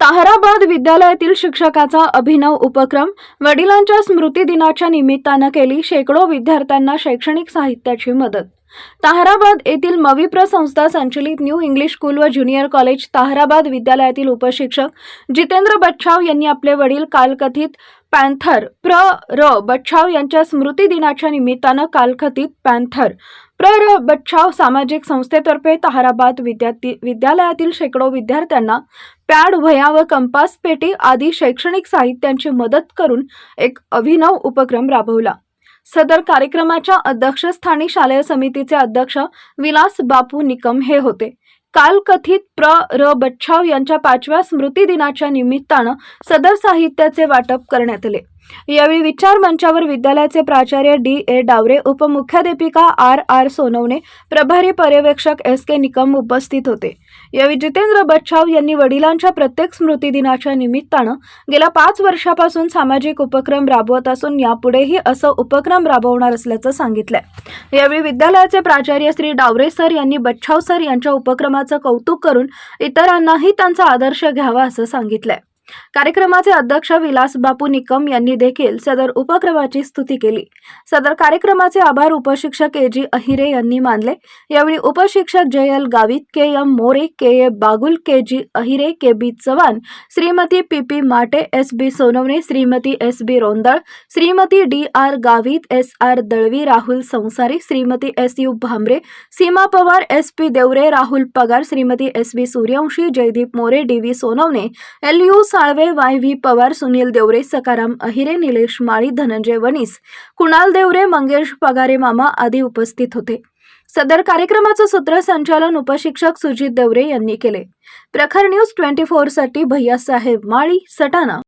ताहराबाद विद्यालयातील शिक्षकाचा अभिनव उपक्रम वडिलांच्या स्मृती दिनाच्या निमित्तानं केली शेकडो विद्यार्थ्यांना शैक्षणिक साहित्याची मदत. ताहराबाद येथील मविप्र संस्था संचलित न्यू इंग्लिश स्कूल व ज्युनियर कॉलेज ताहराबाद विद्यालयातील उपशिक्षक जितेंद्र बच्छाव यांनी आपले वडील कालकथित पॅन्थर प्र. र. बच्छाव यांच्या स्मृती दिनाच्या निमित्तानं कालकथित पॅन्थर प्र. र. बच्छाव सामाजिक संस्थेतर्फे ताहराबाद विद्यार्थी विद्यालयातील शेकडो विद्यार्थ्यांना पॅड वह्या व कंपास पेटी आदी शैक्षणिक साहित्यांची मदत करून एक अभिनव उपक्रम राबवला. सदर कार्यक्रमाच्या अध्यक्षस्थानी शालेय समितीचे अध्यक्ष विलास बापू निकम हे होते. काल कथित प्र. र. बच्छाव यांच्या पाचव्या स्मृती दिनाच्या निमित्तानं सदर साहित्याचे वाटप करण्यात आले. यावेळी विचार मंचावर विद्यालयाचे प्राचार्य डी ए डावरे उपमुख्याध्यापिका आर आर सोनवणे प्रभारी पर्यवेक्षक एस के निकम उपस्थित होते. यावेळी जितेंद्र बच्छाव यांनी वडिलांच्या प्रत्येक स्मृती दिनाच्या निमित्तानं गेल्या पाच वर्षापासून सामाजिक उपक्रम राबवत असून यापुढेही असं उपक्रम राबवणार असल्याचं सांगितलंय. यावेळी विद्यालयाचे प्राचार्य श्री डावरे सर यांनी बच्छाव सर यांच्या उपक्रमाचं कौतुक करून इतरांनाही त्यांचा आदर्श घ्यावा असं सांगितलंय. कार्यक्रमाचे अध्यक्ष विलास बापू निकम यांनी देखील सदर उपक्रमाची स्तुती केली. सदर कार्यक्रमाचे आभार उपशिक्षक ए जी अहिरे यांनी मानले. यावेळी उपशिक्षक J L Gavit K M More K A Bagul K G Ahire K B Chavan Shrimati P P Mate S B Sonawane Shrimati S B Rondal Shrimati D R Gavit S R Dalvi Rahul Sansari Shrimati S U Bhambare Seema Pawar S P Deore Rahul Pagar Shrimati S B Suryavanshi Jaydeep More D V Sonawane L U Salve Y V Pawar Sunil Deore Sakharam Ahire Nilesh Mali Dhananjay Vanis Kunal Deore Mangesh Pagare मामा आदी उपस्थित होते. सदर कार्यक्रमाचं सूत्रसंचालन उपशिक्षक सुजित देवरे यांनी केले. Prakhar news twenty फोरसाठी भैयासाहेब माळी सटाणा.